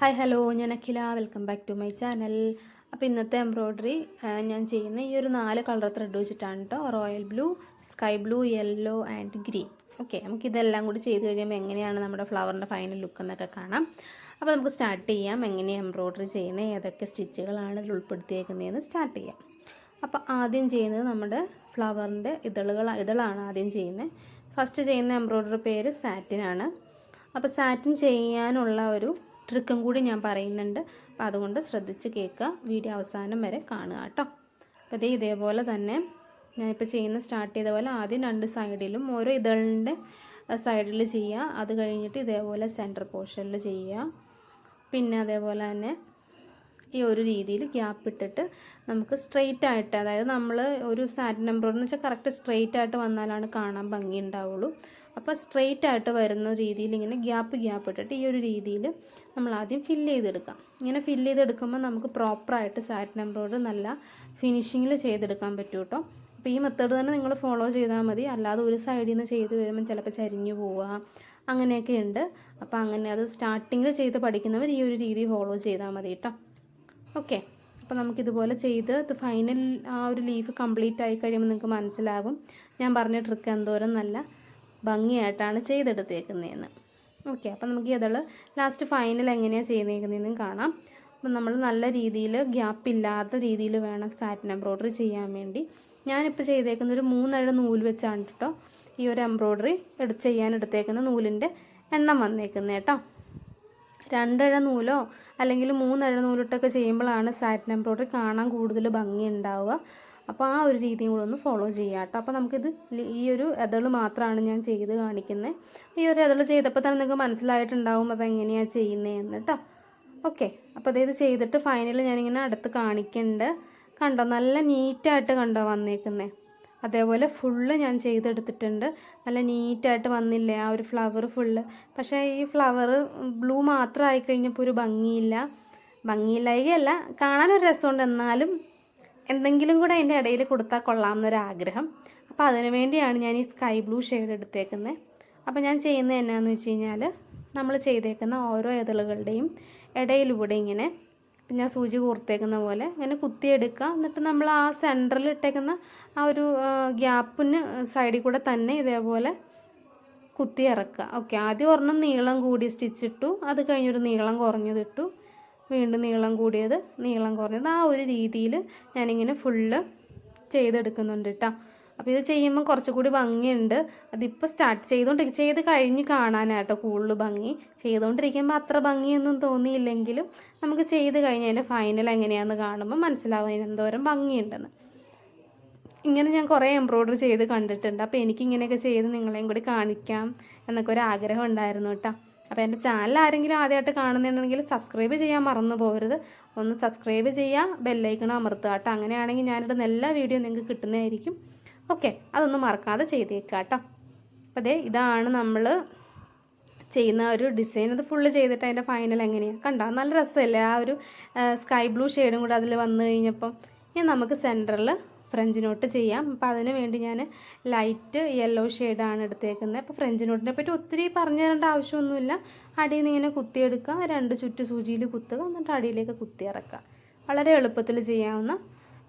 Hi hello. ഞാൻ Akhila. Welcome back to my channel. അപ്പോൾ ഇന്നത്തെ എംബ്രോയ്ഡറി ഞാൻ ചെയ്യുന്ന ഈ ഒരു നാല് കളർ ത്രെഡ് വെച്ചിട്ടാണ് കേട്ടോ royal blue sky blue yellow and green. Okay നമുക്ക് ഇതെല്ലാം കൂടി ചെയ്ത് കഴിയുമ്പോൾ എങ്ങനെയാണ് നമ്മുടെ ഫ്ലവറിന്റെ ഫൈനൽ ലുക്ക് എന്നൊക്കെ കാണാം. അപ്പോൾ നമുക്ക് സ്റ്റാർട്ട് ചെയ്യാം. എങ്ങനെയാണ് എംബ്രോയ്ഡറി ചെയ്യുന്നത് ഏതൊക്കെ സ്റ്റിച്ചുകളാണ് ഇതിൽ ഉൾപ്പെടുത്തിയേക്കുന്നതെന്ന് സ്റ്റാർട്ട് ചെയ്യാം. അപ്പോൾ ആദ്യം ചെയ്യുന്നത് നമ്മുടെ ഫ്ലവറിന്റെ ഇതളുകൾ ഇതളാണ് ആദ്യം ചെയ്യുന്നത്. ഫസ്റ്റ് ചെയ്യുന്ന എംബ്രോയ്ഡറി പേര് സാറ്റിനാണ് അപ്പോൾ സാറ്റിൻ ചെയ്യാനുള്ള ഒരു ട്രിക്കും കൂടി ഞാൻ പറയുന്നുണ്ട്. അപ്പോൾ അതുകൊണ്ട് ശ്രദ്ധിച്ച് കേൾക്കുക. വീഡിയോ അവസാനം വരെ കാണുക കേട്ടോ. അപ്പോൾ ഇതേ ഇതേപോലെ തന്നെ ഞാനിപ്പോൾ ചെയ്യുന്ന സ്റ്റാർട്ട് ചെയ്ത പോലെ ആദ്യം രണ്ട് സൈഡിലും ഓരോ ഇതളിന്റെ സൈഡിൽ ചെയ്യുക. അത് കഴിഞ്ഞിട്ട് ഇതേപോലെ സെന്റർ പോർഷനിൽ ചെയ്യുക. പിന്നെ അതേപോലെ തന്നെ ഈ ഒരു രീതിയിൽ ഗ്യാപ്പ് ഇട്ടിട്ട് നമുക്ക് സ്ട്രെയിറ്റ് ആയിട്ട് അതായത് നമ്മൾ ഒരു സാറ്റ് നമ്പർ എന്ന് വെച്ചാൽ കറക്റ്റ് സ്ട്രെയിറ്റ് ആയിട്ട് വന്നാലാണ് കാണാൻ ഭംഗി ഉണ്ടാവുള്ളൂ. അപ്പോൾ സ്ട്രെയിറ്റ് ആയിട്ട് വരുന്ന രീതിയിൽ ഇങ്ങനെ ഗ്യാപ്പ് ഗ്യാപ്പ് ഇട്ടിട്ട് ഈ ഒരു രീതിയിൽ നമ്മൾ ആദ്യം ഫില്ല് ചെയ്തെടുക്കാം. ഇങ്ങനെ ഫില്ല് ചെയ്തെടുക്കുമ്പോൾ നമുക്ക് പ്രോപ്പറായിട്ട് സാറ്റിൻ എംബ്രോയിഡറി നല്ല ഫിനിഷിങ്ങിൽ ചെയ്തെടുക്കാൻ പറ്റും കേട്ടോ അപ്പോൾ ഈ മെത്തേഡ് തന്നെ നിങ്ങൾ ഫോളോ ചെയ്താൽ മതി. അല്ലാതെ ഒരു സൈഡിൽ നിന്ന് ചെയ്ത് വരുമ്പോൾ ചിലപ്പോൾ ചരിഞ്ഞു പോവുക അങ്ങനെയൊക്കെ ഉണ്ട്. അപ്പോൾ അങ്ങനെ അത് സ്റ്റാർട്ടിങ്ങിൽ ചെയ്ത് പഠിക്കുന്നവർ ഈ ഒരു രീതി ഫോളോ ചെയ്താൽ മതി കേട്ടോ ഓക്കെ അപ്പോൾ നമുക്കിതുപോലെ ചെയ്ത് ഇത് ഫൈനൽ ആ ഒരു ലീഫ് കംപ്ലീറ്റ് ആയി കഴിയുമ്പോൾ നിങ്ങൾക്ക് മനസ്സിലാകും ഞാൻ പറഞ്ഞ ട്രിക്ക് എന്തോരം നല്ല ഭംഗിയായിട്ടാണ് ചെയ്തെടുത്തേക്കുന്നതെന്ന്. ഓക്കെ അപ്പോൾ നമുക്ക് അതുള്ള ലാസ്റ്റ് ഫൈനൽ എങ്ങനെയാണ് ചെയ്തേക്കുന്നതെന്നും കാണാം. അപ്പം നമ്മൾ നല്ല രീതിയിൽ ഗ്യാപ്പ് ഇല്ലാത്ത രീതിയിൽ വേണം സാറ്റിൻ എംബ്രോയ്ഡറി ചെയ്യാൻ വേണ്ടി. ഞാനിപ്പോൾ ചെയ്തേക്കുന്ന ഒരു മൂന്നഴ നൂൽ വെച്ചാണ് കേട്ടോ ഈ ഒരു എംബ്രോയ്ഡറി എടു ചെയ്യാൻ എടുത്തേക്കുന്ന നൂലിന്റെ എണ്ണം വന്നേക്കുന്നത് കേട്ടോ രണ്ടഴ നൂലോ അല്ലെങ്കിൽ മൂന്നഴ നൂലിട്ടൊക്കെ ചെയ്യുമ്പോഴാണ് സാറ്റിൻ എംബ്രോയ്ഡറി കാണാൻ കൂടുതൽ ഭംഗി ഉണ്ടാവുക. അപ്പോൾ ആ ഒരു രീതിയും കൂടെ ഒന്ന് ഫോളോ ചെയ്യാം കേട്ടോ. അപ്പോൾ നമുക്കിത് ഈ ഒരു ഇതൾ മാത്രമാണ് ഞാൻ ചെയ്ത് കാണിക്കുന്നത് ഈ ഒരു ഇതൾ ചെയ്തപ്പോൾ തന്നെ നിങ്ങൾക്ക് മനസ്സിലായിട്ടുണ്ടാവും അതെങ്ങനെയാണ് ചെയ്യുന്നതെന്ന് കേട്ടോ ഓക്കെ അപ്പോൾ അതായത് ചെയ്തിട്ട് ഫൈനൽ ഞാനിങ്ങനെ അടുത്ത് കാണിക്കുന്നുണ്ട് കണ്ടോ? നല്ല നീറ്റായിട്ട് കണ്ടോ വന്നേക്കുന്നത് അതേപോലെ ഫുള്ള് ഞാൻ ചെയ്തെടുത്തിട്ടുണ്ട്. നല്ല നീറ്റായിട്ട് വന്നില്ലേ ആ ഒരു ഫ്ലവർ ഫുള്ള് പക്ഷേ ഈ ഫ്ലവർ ബ്ലൂ മാത്രം ആയിക്കഴിഞ്ഞപ്പോൾ ഒരു ഭംഗിയില്ല. ഭംഗിയില്ലായികയല്ല. കാണാനൊരു രസമുണ്ട്. എന്നാലും എന്തെങ്കിലും കൂടെ അതിന്റെ ഇടയിൽ കൊടുത്താൽ കൊള്ളാം എന്നൊരാഗ്രഹം അപ്പോൾ അതിനു വേണ്ടിയാണ് ഞാൻ ഈ സ്കൈ ബ്ലൂ ഷെയ്ഡ് എടുത്തേക്കുന്നത്. അപ്പോൾ ഞാൻ ചെയ്യുന്നത് എന്നാന്ന് വെച്ച് കഴിഞ്ഞാൽ നമ്മൾ ചെയ്തേക്കുന്ന ഓരോ ഇതളുകളുടെയും ഇടയിലൂടെ ഇങ്ങനെ ഞാൻ സൂചി കൂർത്തേക്കുന്ന പോലെ ഇങ്ങനെ കുത്തിയെടുക്കുക എന്നിട്ട് നമ്മൾ ആ സെന്ററിൽ ഇട്ടേക്കുന്ന ആ ഒരു ഗ്യാപ്പിന് സൈഡിൽ കൂടെ തന്നെ ഇതേപോലെ കുത്തി ഇറക്കുക. ഓക്കെ ആദ്യം ഒരെണ്ണം നീളം കൂടി സ്റ്റിച്ചിട്ടു അത് കഴിഞ്ഞൊരു നീളം കുറഞ്ഞതിട്ടു വീണ്ടും നീളം കൂടിയത് നീളം കുറഞ്ഞത് ആ ഒരു രീതിയിൽ ഞാനിങ്ങനെ ഫുള്ള് ചെയ്തെടുക്കുന്നുണ്ട് കേട്ടോ അപ്പോൾ ഇത് ചെയ്യുമ്പോൾ കുറച്ചുകൂടി ഭംഗിയുണ്ട്. അതിപ്പോൾ സ്റ്റാർട്ട് ചെയ്തുകൊണ്ടിരിക്കും ചെയ്ത് കഴിഞ്ഞ് കാണാനാട്ടോ കൂടുതൽ ഭംഗി. ചെയ്തുകൊണ്ടിരിക്കുമ്പോൾ അത്ര ഭംഗിയൊന്നും തോന്നിയില്ലെങ്കിലും നമുക്ക് ചെയ്ത് കഴിഞ്ഞ് അതിന്റെ ഫൈനൽ എങ്ങനെയാണെന്ന് കാണുമ്പോൾ മനസ്സിലാവും അതിന് എന്തോരം ഭംഗിയുണ്ടെന്ന്. ഇങ്ങനെ ഞാൻ കുറേ എംബ്രോയ്ഡറി ചെയ്ത് കണ്ടിട്ടുണ്ട്. അപ്പോൾ എനിക്കിങ്ങനെയൊക്കെ ചെയ്ത് നിങ്ങളെയും കൂടി കാണിക്കാം എന്നൊക്കെ ഒരു ആഗ്രഹം ഉണ്ടായിരുന്നു കേട്ടോ അപ്പോൾ എന്റെ ചാനൽ ആരെങ്കിലും ആദ്യമായിട്ട് കാണുന്നുണ്ടെങ്കിൽ സബ്സ്ക്രൈബ് ചെയ്യാൻ മറന്നു പോകരുത്. ഒന്ന് സബ്സ്ക്രൈബ് ചെയ്യുക ബെല്ലൈക്കണം അമർത്തുക കേട്ടോ. അങ്ങനെയാണെങ്കിൽ ഞാനിടുന്ന എല്ലാ വീഡിയോ നിങ്ങൾക്ക് കിട്ടുന്നതായിരിക്കും. ഓക്കെ അതൊന്നും മറക്കാതെ ചെയ്തേക്കുക കേട്ടോ. അപ്പോൾ അതെ ഇതാണ് നമ്മൾ ചെയ്യുന്ന ഒരു ഡിസൈൻ അത് ഫുള്ള് ചെയ്തിട്ട് അതിന്റെ ഫൈനൽ എങ്ങനെയാണ് കണ്ടോ? നല്ല രസമല്ലേ? ആ ഒരു സ്കൈ ബ്ലൂ ഷെയ്ഡും കൂടെ അതിൽ വന്നു കഴിഞ്ഞപ്പം ഇനി നമുക്ക് സെന്ററിൽ ഫ്രഞ്ച് നോട്ട് ചെയ്യാം. അപ്പോൾ അതിന് വേണ്ടി ഞാൻ ലൈറ്റ് യെല്ലോ ഷെയ്ഡാണ് എടുത്തേക്കുന്നത്. അപ്പോൾ ഫ്രഞ്ച് നോട്ടിനെ പറ്റി ഒത്തിരി പറഞ്ഞു തരേണ്ട ആവശ്യമൊന്നുമില്ല. അടിയിൽ നിന്ന് ഇങ്ങനെ കുത്തിയെടുക്കുക. രണ്ട് ചുറ്റ് സൂചിയിൽ കുത്തുക. എന്നിട്ട് അടിയിലേക്ക് കുത്തി ഇറക്കുക. വളരെ എളുപ്പത്തിൽ ചെയ്യാവുന്ന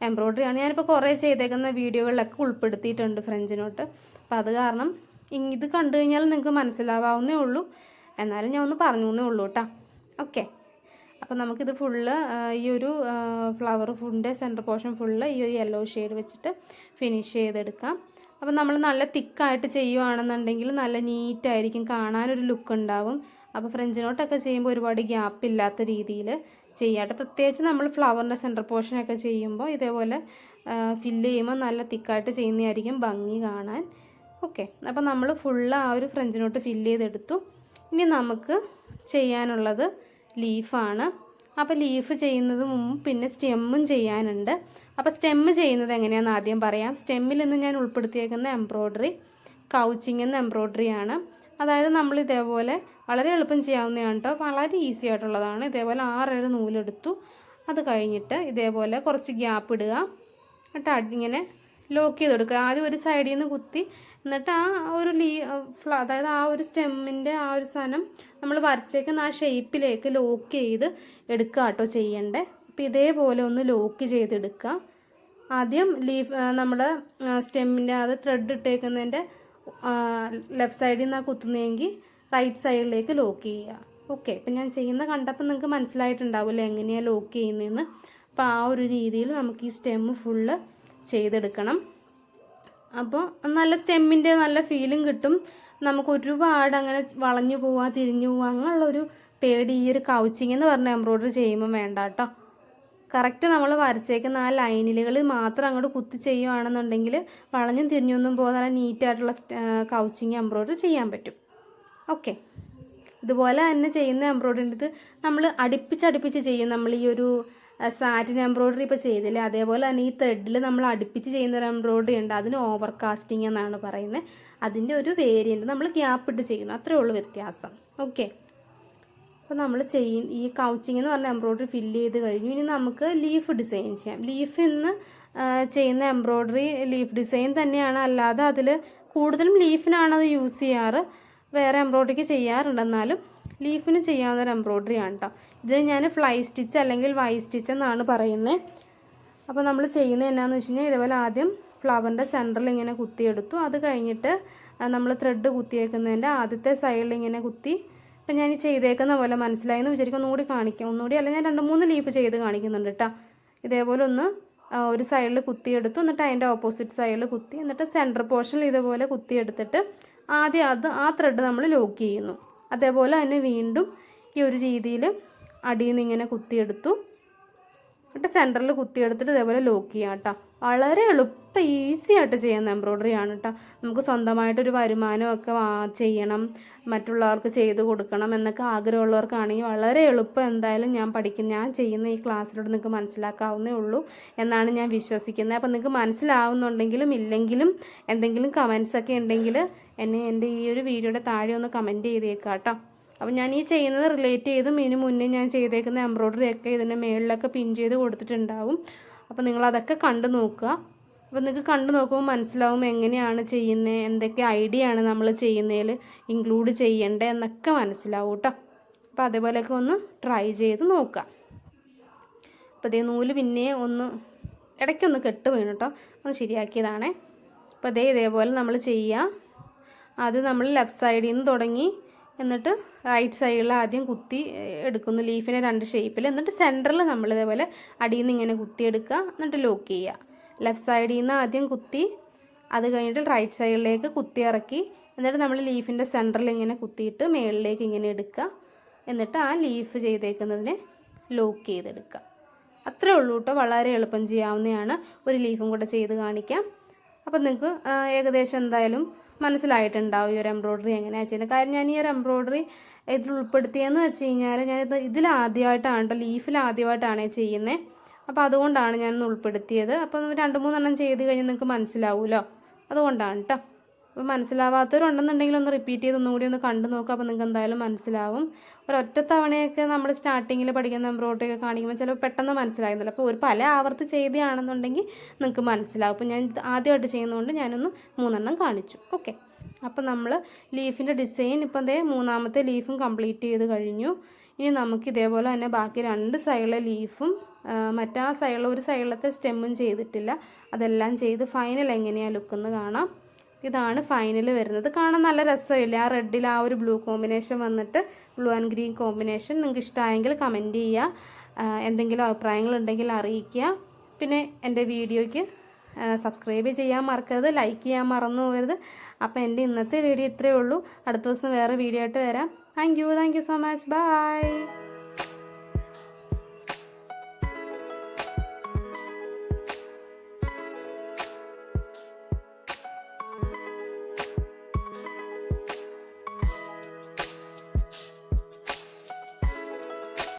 എംബ്രോയ്ഡറിയാണ് ഞാനിപ്പോൾ കുറേ ചെയ്തേക്കുന്ന വീഡിയോകളിലൊക്കെ ഉൾപ്പെടുത്തിയിട്ടുണ്ട് ഫ്രഞ്ച് നോട്ട് അപ്പോൾ അത് കാരണം ഇത് കണ്ടു കഴിഞ്ഞാൽ നിങ്ങൾക്ക് മനസ്സിലാവാവുന്നേ ഉള്ളൂ. എന്നാലും ഞാൻ ഒന്ന് പറഞ്ഞു എന്നേ ഉള്ളൂ കേട്ടോ. ഓക്കെ. അപ്പോൾ നമുക്കിത് ഫുള്ള് ഈ ഒരു ഫ്ലവർ ഫുഡിന്റെ സെന്റർ പോർഷൻ ഫുള്ള് ഈ ഒരു യെല്ലോ ഷെയ്ഡ് വെച്ചിട്ട് ഫിനിഷ് ചെയ്തെടുക്കാം. അപ്പോൾ നമ്മൾ നല്ല തിക്കായിട്ട് ചെയ്യുവാണെന്നുണ്ടെങ്കിൽ നല്ല നീറ്റായിരിക്കും കാണാനൊരു ലുക്ക് ഉണ്ടാവും. അപ്പോൾ ഫ്രഞ്ച് നോട്ടൊക്കെ ചെയ്യുമ്പോൾ ഒരുപാട് ഗ്യാപ്പ് ഇല്ലാത്ത രീതിയിൽ ചെയ്യാട്ടെ പ്രത്യേകിച്ച് നമ്മൾ ഫ്ലവറിന്റെ സെന്റർ പോർഷനൊക്കെ ചെയ്യുമ്പോൾ ഇതേപോലെ ഫില്ല് ചെയ്യുമ്പോൾ നല്ല തിക്കായിട്ട് ചെയ്യുന്നതായിരിക്കും ഭംഗി കാണാൻ. ഓക്കെ അപ്പോൾ നമ്മൾ ഫുള്ള് ആ ഒരു ഫ്രഞ്ച് നോട്ട് ഫില്ല് ചെയ്തെടുത്തു. ഇനി നമുക്ക് ചെയ്യാനുള്ളത് ലീഫാണ് അപ്പോൾ ലീഫ് ചെയ്യുന്നത് മുമ്പ് പിന്നെ സ്റ്റെമ്മും ചെയ്യാനുണ്ട്. അപ്പോൾ സ്റ്റെമ്മ് ചെയ്യുന്നത് എങ്ങനെയാണെന്ന് ആദ്യം പറയാം. സ്റ്റെമ്മിൽ നിന്ന് ഞാൻ ഉൾപ്പെടുത്തിയേക്കുന്ന എംബ്രോയ്ഡറി കൗച്ചിങ് എന്ന എംബ്രോയ്ഡറിയാണ് അതായത് നമ്മൾ ഇതേപോലെ വളരെ എളുപ്പം ചെയ്യാവുന്നതാണ് കേട്ടോ. വളരെ ഈസി ആയിട്ടുള്ളതാണ്. ഇതേപോലെ ആറേഴ് നൂലെടുത്തു. അത് കഴിഞ്ഞിട്ട് ഇതേപോലെ കുറച്ച് ഗ്യാപ്പ് ഇടുക. എന്നിട്ട് ഇങ്ങനെ ലോക്ക് ചെയ്തെടുക്കുക. ആദ്യം ഒരു സൈഡിൽ നിന്ന് കുത്തി എന്നിട്ട് ആ ഒരു ലീ അതായത് ആ ഒരു സ്റ്റെമ്മിന്റെ ആ ഒരു സാധനം നമ്മൾ വരച്ചേക്കുന്ന ആ ഷേപ്പിലേക്ക് ലോക്ക് ചെയ്ത് എടുക്കുക കേട്ടോ ചെയ്യണ്ടേ. അപ്പം ഇതേപോലെ ഒന്ന് ലോക്ക് ചെയ്തെടുക്കുക. ആദ്യം ലീഫ് നമ്മുടെ സ്റ്റെമ്മിന്റെ അത് ത്രെഡ് ഇട്ടേക്കുന്നതിന്റെ ലെഫ്റ്റ് സൈഡിൽ നിന്നാണ് കുത്തുന്നതെങ്കിൽ റൈറ്റ് സൈഡിലേക്ക് ലോക്ക് ചെയ്യുക. ഓക്കെ ഇപ്പം ഞാൻ ചെയ്യുന്ന കണ്ടപ്പോൾ നിങ്ങൾക്ക് മനസ്സിലായിട്ടുണ്ടാവില്ലേ എങ്ങനെയാണ് ലോക്ക് ചെയ്യുന്നതെന്ന്. അപ്പോൾ ആ ഒരു രീതിയിൽ നമുക്ക് ഈ സ്റ്റെമ്മ് ഫുള്ള് ചെയ്തെടുക്കണം. അപ്പോൾ നല്ല സ്റ്റെമ്മിന്റെ നല്ല ഫീലും കിട്ടും. നമുക്ക് ഒരുപാട് അങ്ങനെ വളഞ്ഞു പോവാ തിരിഞ്ഞു പോവാ അങ്ങനെയുള്ളൊരു പേടി ഈ ഒരു കൗച്ചിങ് എന്ന് പറഞ്ഞ എംബ്രോയ്ഡറി ചെയ്യുമ്പോൾ വേണ്ട കേട്ടോ കറക്റ്റ് നമ്മൾ വരച്ചേക്കുന്ന ആ ലൈനിലുകൾ മാത്രം അങ്ങോട്ട് കുത്തി ചെയ്യുകയാണെന്നുണ്ടെങ്കിൽ വളഞ്ഞും തിരിഞ്ഞൊന്നും പോകാൻ നല്ല നീറ്റായിട്ടുള്ള കൗച്ചിങ് എംബ്രോയ്ഡറി ചെയ്യാൻ പറ്റും. ഓക്കെ ഇതുപോലെ തന്നെ ചെയ്യുന്ന എംബ്രോയ്ഡറി ഇത് നമ്മൾ അടുപ്പിച്ചടുപ്പിച്ച് ചെയ്യും. നമ്മൾ ഈ ഒരു സാറ്റിൻ എംബ്രോയ്ഡറി ഇപ്പോൾ ചെയ്തില്ലേ? അതേപോലെ തന്നെ ഈ ത്രെഡിൽ നമ്മൾ അടുപ്പിച്ച് ചെയ്യുന്ന ഒരു എംബ്രോയ്ഡറി ഉണ്ട്. അതിന് ഓവർ കാസ്റ്റിംഗ് എന്നാണ് പറയുന്നത് അതിന്റെ ഒരു വേരിയന്റ് നമ്മൾ ഗ്യാപ്പ് ഇട്ട് ചെയ്യുന്നു. അത്രേ ഉള്ളൂ വ്യത്യാസം. ഓക്കെ അപ്പോൾ നമ്മൾ ചെയ്യും ഈ കൗച്ചിങ് എന്ന് പറഞ്ഞ എംബ്രോയ്ഡറി ഫില്ല് ചെയ്ത് കഴിഞ്ഞു. ഇനി നമുക്ക് ലീഫ് ഡിസൈൻ ചെയ്യാം. ലീഫ് ഇന്ന് ചെയ്യുന്ന എംബ്രോയ്ഡറി ലീഫ് ഡിസൈൻ തന്നെയാണ്. അല്ലാതെ അതിൽ കൂടുതലും ലീഫിനാണ് അത് യൂസ് ചെയ്യാറ്. വേറെ എംബ്രോയ്ഡറിക്ക് ചെയ്യാറുണ്ട്. എന്നാലും ലീഫിന് ചെയ്യാവുന്ന ഒരു എംബ്രോയ്ഡറി ആണ് കേട്ടോ ഇത് ഞാൻ ഫ്ലൈ സ്റ്റിച്ച് അല്ലെങ്കിൽ വൈ സ്റ്റിച്ച് എന്നാണ് പറയുന്നത് അപ്പോൾ നമ്മൾ ചെയ്യുന്നത് എന്നാന്ന് വെച്ച് കഴിഞ്ഞാൽ ഇതേപോലെ ആദ്യം ഫ്ലവറിന്റെ സെന്ററിൽ ഇങ്ങനെ കുത്തിയെടുത്തു. അത് കഴിഞ്ഞിട്ട് നമ്മൾ ത്രെഡ് കുത്തിയേക്കുന്നതിന്റെ ആദ്യത്തെ സൈഡിൽ ഇങ്ങനെ കുത്തി. ഇപ്പം ഞാൻ ചെയ്തേക്കുന്ന പോലെ മനസ്സിലായി എന്ന് വിചാരിക്കും. ഒന്നുകൂടി കാണിക്കാം. ഒന്നുകൂടി അല്ല ഞാൻ രണ്ട് മൂന്ന് ലീഫ് ചെയ്ത് കാണിക്കുന്നുണ്ട് കേട്ടോ ഇതേപോലെ ഒന്ന് ഒരു സൈഡിൽ കുത്തിയെടുത്തു. എന്നിട്ട് അതിന്റെ ഓപ്പോസിറ്റ് സൈഡിൽ കുത്തി. എന്നിട്ട് സെന്റർ പോർഷനിൽ ഇതുപോലെ കുത്തിയെടുത്തിട്ട് ആദ്യം അത് ആ ത്രെഡ് നമ്മൾ ലോക്ക് ചെയ്യുന്നു. അതേപോലെ തന്നെ വീണ്ടും ഈ ഒരു രീതിയിൽ അടിയിൽ നിന്ന് ഇങ്ങനെ കുത്തിയെടുത്തു. എന്നിട്ട് സെന്ററിൽ കുത്തിയെടുത്തിട്ട് ഇതേപോലെ ലോക്ക് ചെയ്യാം കേട്ടോ. വളരെ എളുപ്പം ഈസി ആയിട്ട് ചെയ്യുന്ന എംബ്രോയ്ഡറി ആണ് കേട്ടോ. നമുക്ക് സ്വന്തമായിട്ടൊരു വരുമാനമൊക്കെ ചെയ്യണം മറ്റുള്ളവർക്ക് ചെയ്ത് കൊടുക്കണം എന്നൊക്കെ ആഗ്രഹമുള്ളവർക്കാണെങ്കിൽ വളരെ എളുപ്പം എന്തായാലും ഞാൻ പഠിക്കും ഞാൻ ചെയ്യുന്ന ഈ ക്ലാസ്സിലൂടെ നിങ്ങൾക്ക് മനസ്സിലാക്കാവുന്നേ ഉള്ളൂ എന്നാണ് ഞാൻ വിശ്വസിക്കുന്നത്. അപ്പം നിങ്ങൾക്ക് മനസ്സിലാവുന്നുണ്ടെങ്കിലും ഇല്ലെങ്കിലും എന്തെങ്കിലും കമൻസൊക്കെ ഉണ്ടെങ്കിൽ എന്നെ എന്റെ ഈ ഒരു വീഡിയോയുടെ താഴെ ഒന്ന് കമന്റ് ചെയ്തേക്കാം കേട്ടോ. അപ്പം ഞാൻ ഈ ചെയ്യുന്നത് റിലേറ്റ് ചെയ്തും ഇതിന് മുന്നേ ഞാൻ ചെയ്തേക്കുന്ന എംബ്രോയ്ഡറി ഒക്കെ ഇതിന്റെ മേളിലൊക്കെ പിൻ ചെയ്ത് കൊടുത്തിട്ടുണ്ടാവും. അപ്പോൾ നിങ്ങളതൊക്കെ കണ്ടു നോക്കുക. അപ്പോൾ നിങ്ങൾക്ക് കണ്ടു നോക്കുമ്പോൾ മനസ്സിലാവും എങ്ങനെയാണ് ചെയ്യുന്നത് എന്തൊക്കെ ഐഡിയ ആണ് നമ്മൾ ചെയ്യുന്നതിൽ ഇൻക്ലൂഡ് ചെയ്യേണ്ടത് എന്നൊക്കെ മനസ്സിലാവും കേട്ടോ. അപ്പോൾ അതേപോലെയൊക്കെ ഒന്ന് ട്രൈ ചെയ്ത് നോക്കുക. അപ്പോൾ ഇതേ നൂൽ പിന്നെ ഒന്ന് ഇടയ്ക്കൊന്ന് കെട്ട് വീണു കേട്ടോ. ഒന്ന് ശരിയാക്കിയതാണേ. അപ്പോൾ അതേ ഇതേപോലെ നമ്മൾ ചെയ്യുക. അത് നമ്മൾ ലെഫ്റ്റ് സൈഡിൽ നിന്ന് തുടങ്ങി എന്നിട്ട് റൈറ്റ് സൈഡിൽ ആദ്യം കുത്തി എടുക്കുന്നു ലീഫിനെ രണ്ട് ഷേപ്പിൽ എന്നിട്ട് സെന്ററിൽ നമ്മൾ ഇതേപോലെ അടിയിൽ നിന്ന് ഇങ്ങനെ കുത്തിയെടുക്കുക എന്നിട്ട് ലോക്ക് ചെയ്യുക. ലെഫ്റ്റ് സൈഡിൽ നിന്ന് ആദ്യം കുത്തി അത് കഴിഞ്ഞിട്ട് റൈറ്റ് സൈഡിലേക്ക് കുത്തി ഇറക്കി. എന്നിട്ട് നമ്മൾ ലീഫിന്റെ സെന്ററിൽ ഇങ്ങനെ കുത്തിയിട്ട് മുകളിലേക്ക് ഇങ്ങനെ എടുക്കുക. എന്നിട്ട് ആ ലീഫ് ചെയ്തേക്കുന്നതിനെ ലോക്ക് ചെയ്തെടുക്കുക. അത്രേ ഉള്ളൂ കേട്ടോ വളരെ എളുപ്പം ചെയ്യാവുന്നതാണ്. ഒരു ലീഫും കൂടെ ചെയ്ത് കാണിക്കാം. അപ്പം നിങ്ങൾക്ക് ഏകദേശം എന്തായാലും മനസ്സിലായിട്ടുണ്ടാവും ഈ ഒരു എംബ്രോയ്ഡറി എങ്ങനെയാണ് ചെയ്യുന്നത്. കാര്യം ഞാൻ ഈ ഒരു എംബ്രോയ്ഡറി ഇതിൽ ഉൾപ്പെടുത്തിയെന്ന് വെച്ച് കഴിഞ്ഞാൽ ഞാനിത് ഇതിലാദ്യമായിട്ടാണ് കേട്ടോ ലീഫിൽ ആദ്യമായിട്ടാണ് ചെയ്യുന്നത് അപ്പോൾ അതുകൊണ്ടാണ് ഞാൻ ഉൾപ്പെടുത്തിയത്. അപ്പം രണ്ട് മൂന്നെണ്ണം ചെയ്ത് കഴിഞ്ഞാൽ നിങ്ങൾക്ക് മനസ്സിലാവുമല്ലോ അതുകൊണ്ടാണ് കേട്ടോ. അപ്പോൾ മനസ്സിലാവാത്തവരുണ്ടെന്നുണ്ടെങ്കിൽ ഒന്ന് റിപ്പീറ്റ് ചെയ്ത് ഒന്നുകൂടി ഒന്ന് കണ്ടു നോക്കുക അപ്പോൾ നിങ്ങൾക്ക് എന്തായാലും മനസ്സിലാവും. ഒരൊറ്റ തവണയൊക്കെ നമ്മൾ സ്റ്റാർട്ടിങ്ങിൽ പഠിക്കുന്ന എംബ്രോയിഡറി ഒക്കെ കാണിക്കുമ്പോൾ ചിലപ്പോൾ പെട്ടെന്ന് മനസ്സിലാകുന്നില്ല. അപ്പോൾ ഒരു പല ആവർത്തി ചെയ്തതാണെന്നുണ്ടെങ്കിൽ നിങ്ങൾക്ക് മനസ്സിലാവും. അപ്പോൾ ഞാൻ ആദ്യമായിട്ട് ചെയ്യുന്നതുകൊണ്ട് ഞാനൊന്ന് മൂന്നെണ്ണം കാണിച്ചു. ഓക്കെ അപ്പോൾ നമ്മൾ ലീഫിന്റെ ഡിസൈൻ ഇപ്പം ദേ മൂന്നാമത്തെ ലീഫും കംപ്ലീറ്റ് ചെയ്ത് കഴിഞ്ഞു. ഇനി നമുക്ക് ഇതേപോലെ തന്നെ ബാക്കി രണ്ട് സൈഡിലെ ലീഫും മറ്റാ സൈഡിലെ ഒരു സൈഡിലത്തെ സ്റ്റെമ്മും ചെയ്തിട്ടില്ല. അതെല്ലാം ചെയ്ത് ഫൈനൽ എങ്ങനെയാണ് ലുക്കെന്ന് കാണാം. ഇതാണ് ഫൈനൽ വരുന്നത്. കാണാൻ നല്ല രസമില്ലേ? ആ റെഡിൽ ആ ഒരു ബ്ലൂ കോമ്പിനേഷൻ വന്നിട്ട് ബ്ലൂ ആൻഡ് ഗ്രീൻ കോമ്പിനേഷൻ നിങ്ങൾക്ക് ഇഷ്ടമായെങ്കിൽ കമന്റ് ചെയ്യുക. എന്തെങ്കിലും അഭിപ്രായങ്ങളുണ്ടെങ്കിൽ അറിയിക്കുക. പിന്നെ എന്റെ വീഡിയോയ്ക്ക് സബ്സ്ക്രൈബ് ചെയ്യാൻ മറക്കരുത് ലൈക്ക് ചെയ്യാൻ മറന്നു പോകരുത്. അപ്പോൾ എന്റെ ഇന്നത്തെ വീഡിയോ ഇത്രയേ ഉള്ളൂ. അടുത്ത ദിവസം വേറെ വീഡിയോ ആയിട്ട് വരാം. Thank you thank you so much bye